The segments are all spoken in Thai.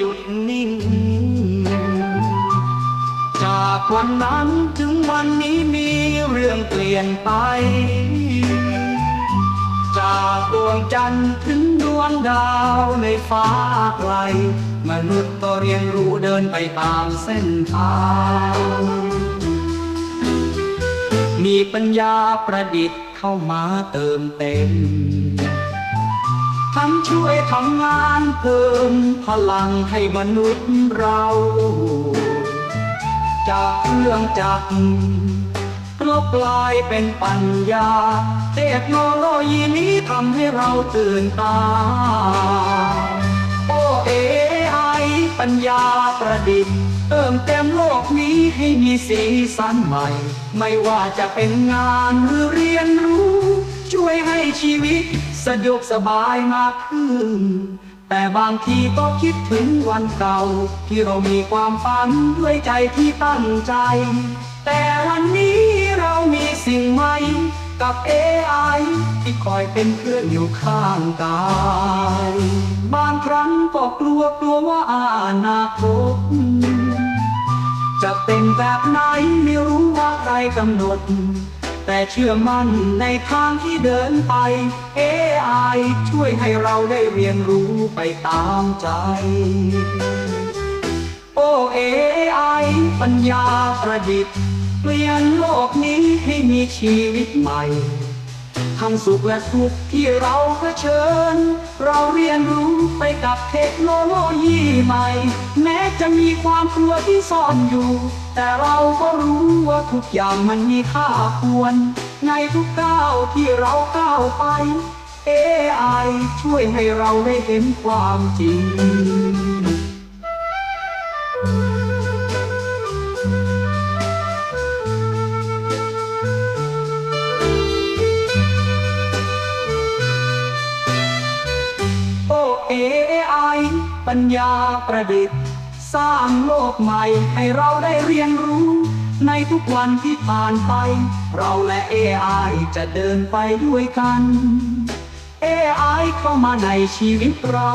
ยุดนิ่ง จากวันนั้นถึงวันนี้มีเรื่องเปลี่ยนไป จากดวงจันทร์ถึงดวงดาวในฟ้าไกล มนุษย์ก็เรียนรู้เดินไปตามเส้นทางมีปัญญาประดิษฐ์เข้ามาเติมเต็ม ทั้งช่วยทำงานเพิ่มพลังให้มนุษย์เรา จากเครื่องจักรก็กลายเป็นปัญญา เทคโนโลยีนี้ทำให้เราตื่นตา โอเอไอปัญญาประดิษฐ์เติมเต็มโลกนี้ให้มีสีสันใหม่ ไม่ว่าจะเป็นงานหรือเรีย ชีวิตสะดวกสบายมากขึ้น แต่บางทีก็คิดถึงวันเก่า ที่เรามีความฝันด้วยใจที่ตั้งใจ แต่วันนี้เรามีสิ่งใหม่กับ AI ที่คอยเป็นเพื่อนอยู่ข้างกายบางครั้งก็กลัวกลัวว่าอนาคตจะเป็นแบบไหนไม่รู้ว่าใครกำหนด แต่เชื่อมั่นในทางที่เดินไป AI ช่วยให้เราได้เรียนรู้ไปตามใจ โอ้ AI ปัญญาประดิษฐ์ เปลี่ยนโลกนี้ให้มีชีวิตใหม่ ทั้งสุขและทุกข์ที่เราเผชิญ เราเรียนรู้ไปกับเทคโนโลยีใหม่ แม้จะมีความกลัวที่ซ่อนอยู่ แต่เราก็รู้ว่าทุกอย่างมันมีค่าควร ในทุกก้าวที่เราก้าวไป AI ช่วยให้เราได้เห็นความจริง ปัญญาประดิษฐ์ สร้างโลกใหม่ให้เราได้เรียนรู้ ในทุกวันที่ผ่านไป เราและ AI จะเดินไปด้วยกัน AI เข้ามาในชีวิตเรา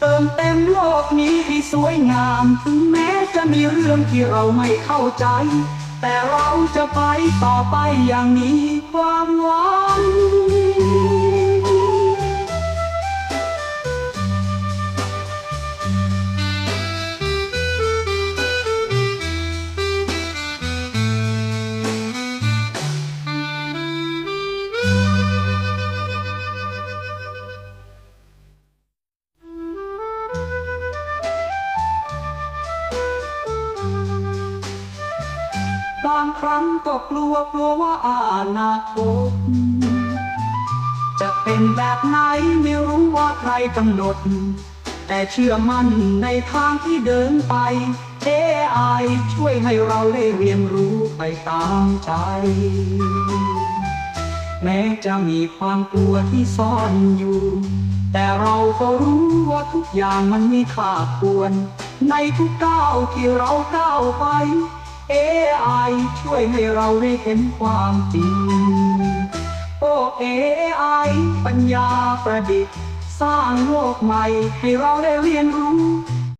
เติมเต็มโลกนี้ให้สวยงาม ถึงแม้จะมีเรื่องที่เราไม่เข้าใจ แต่เราจะไปต่อไปอย่างนี้ความ บางครั้งก็กลัวกลัวว่าอนาคตจะเป็นแบบไหนไม่รู้ว่าใครกำหนด แต่เชื่อมั่นในทางที่เดินไป AI ช่วยให้เราได้เรียนรู้ไปตามใจ แม้จะมีความกลัวที่ซ่อนอยู่ แต่เราก็รู้ว่าทุกอย่างมันมีค่าควร ในทุกก้าวที่เราก้าวไป AI ช่วยให้เราได้เห็นความจริงโอ้ AI ปัญญาประดิษฐ์ สร้างโลกใหม่ให้เราได้เรียนรู้